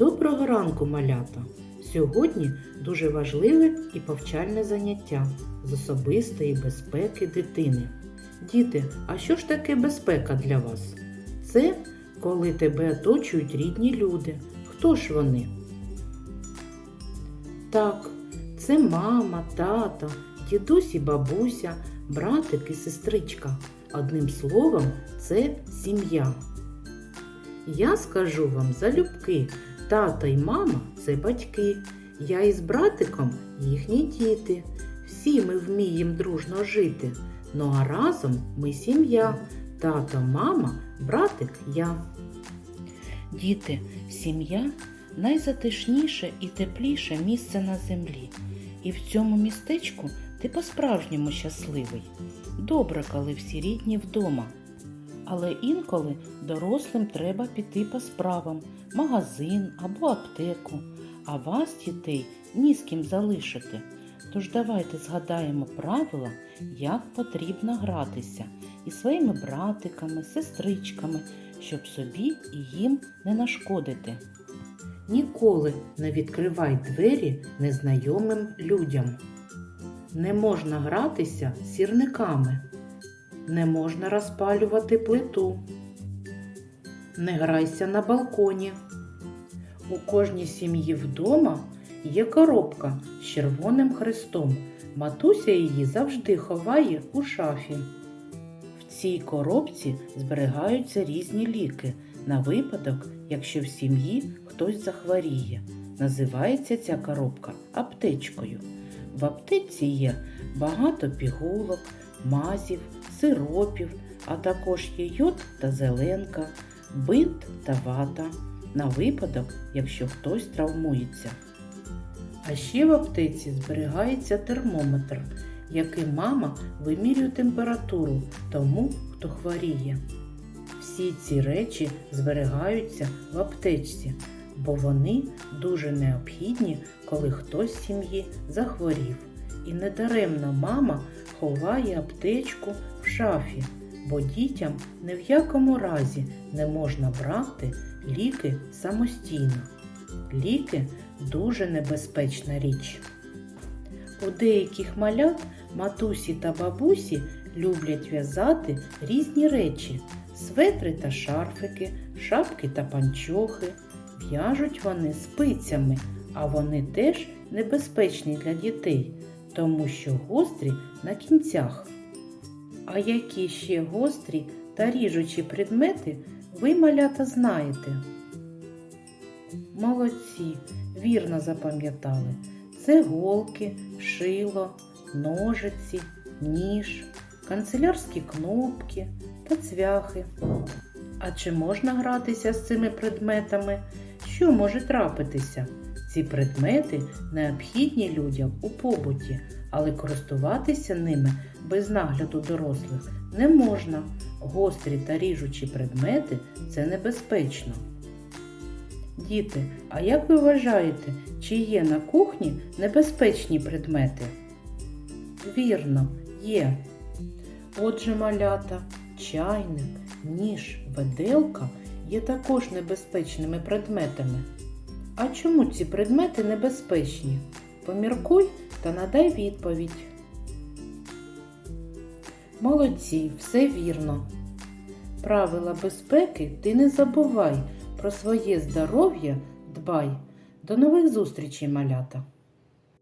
Доброго ранку, малята! Сьогодні дуже важливе і повчальне заняття з особистої безпеки дитини. Діти, а що ж таке безпека для вас? Це коли тебе оточують рідні люди. Хто ж вони? Так, це мама, тато, дідусь і бабуся, братик і сестричка. Одним словом, це сім'я. Я скажу вам залюбки, тато й мама це батьки. Я із братиком їхні діти. Всі ми вміємо дружно жити. Ну а разом ми сім'я. Тато, мама, братик, я. Діти, сім'я найзатишніше і тепліше місце на землі. І в цьому містечку ти по-справжньому щасливий. Добре, коли всі рідні вдома. Але інколи дорослим треба піти по справам, магазин або аптеку, а вас, дітей, ні з ким залишити. Тож давайте згадаємо правила, як потрібно гратися із своїми братиками, сестричками, щоб собі і їм не нашкодити. Ніколи не відкривай двері незнайомим людям. Не можна гратися сірниками. Не можна розпалювати плиту. Не грайся на балконі. У кожній сім'ї вдома є коробка з червоним хрестом. Матуся її завжди ховає у шафі. В цій коробці зберігаються різні ліки на випадок, якщо в сім'ї хтось захворіє. Називається ця коробка аптечкою. В аптеці є багато пігулок, мазів, сиропів, а також є йод та зеленка, бинт та вата на випадок, якщо хтось травмується. А ще в аптеці зберігається термометр, яким мама вимірює температуру тому, хто хворіє. Всі ці речі зберігаються в аптечці, бо вони дуже необхідні, коли хтось з сім'ї захворів. І недаремно мама ховає аптечку в шафі, бо дітям ні в якому разі не можна брати ліки самостійно. Ліки дуже небезпечна річ. У деяких малят матусі та бабусі люблять в'язати різні речі светри та шарфики, шапки та панчохи. В'яжуть вони спицями, а вони теж небезпечні для дітей, тому що гострі на кінцях. А які ще гострі та ріжучі предмети ви, малята, знаєте? Молодці, вірно запам'ятали. Це голки, шило, ножиці, ніж, канцелярські кнопки та цвяхи. А чи можна гратися з цими предметами? Що може трапитися? Ці предмети необхідні людям у побуті, але користуватися ними без нагляду дорослих не можна. Гострі та ріжучі предмети це небезпечно. Діти, а як ви вважаєте, чи є на кухні небезпечні предмети? Вірно, є. Отже, малята, чайник, ніж, веделка є також небезпечними предметами. А чому ці предмети небезпечні? Поміркуй та надай відповідь. Молодці, все вірно. Правила безпеки ти не забувай. Про своє здоров'я дбай. До нових зустрічей, малята!